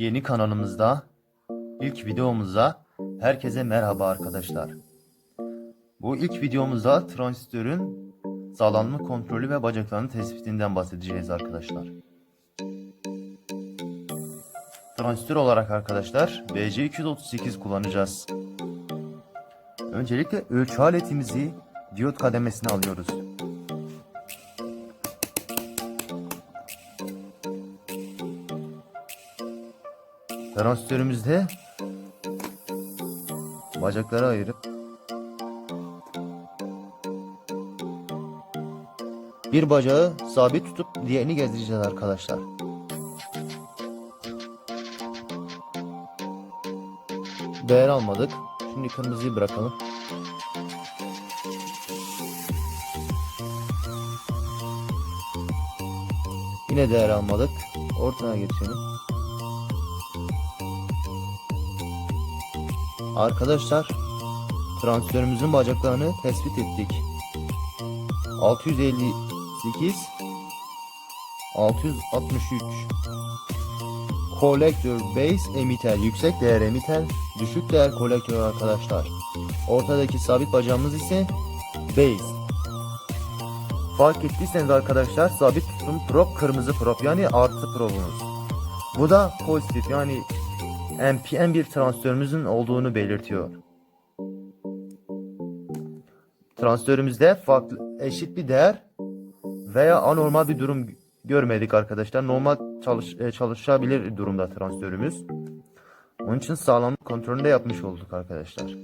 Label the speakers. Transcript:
Speaker 1: Yeni kanalımızda ilk videomuzda herkese merhaba arkadaşlar. Bu ilk videomuzda transistörün sağlamlık kontrolü ve bacaklarının tespitinden bahsedeceğiz arkadaşlar. Transistör olarak arkadaşlar BC238 kullanacağız. Öncelikle ölçü aletimizi diyot kademesine alıyoruz. Transistörümüzde bacakları ayırıp bir bacağı sabit tutup diğerini gezdireceğiz arkadaşlar. Değer almadık. Şimdi kırmızıyı bırakalım. Yine değer almadık. Ortaya geçelim. Arkadaşlar transistörümüzün bacaklarını tespit ettik. 658 663 Kolektör base emitter yüksek değer emitter düşük değer kolektör arkadaşlar. Ortadaki sabit bacağımız ise base. Fark ettiyseniz arkadaşlar sabit tutum prop kırmızı prop yani artı probumuz. Bu da pozitif yani NPN bir transistörümüzün olduğunu belirtiyor. Transistörümüzde farklı eşit bir değer veya anormal bir durum görmedik arkadaşlar. Normal çalış, e, çalışabilir durumda transistörümüz. Onun için sağlamlık kontrolünü yapmış olduk arkadaşlar.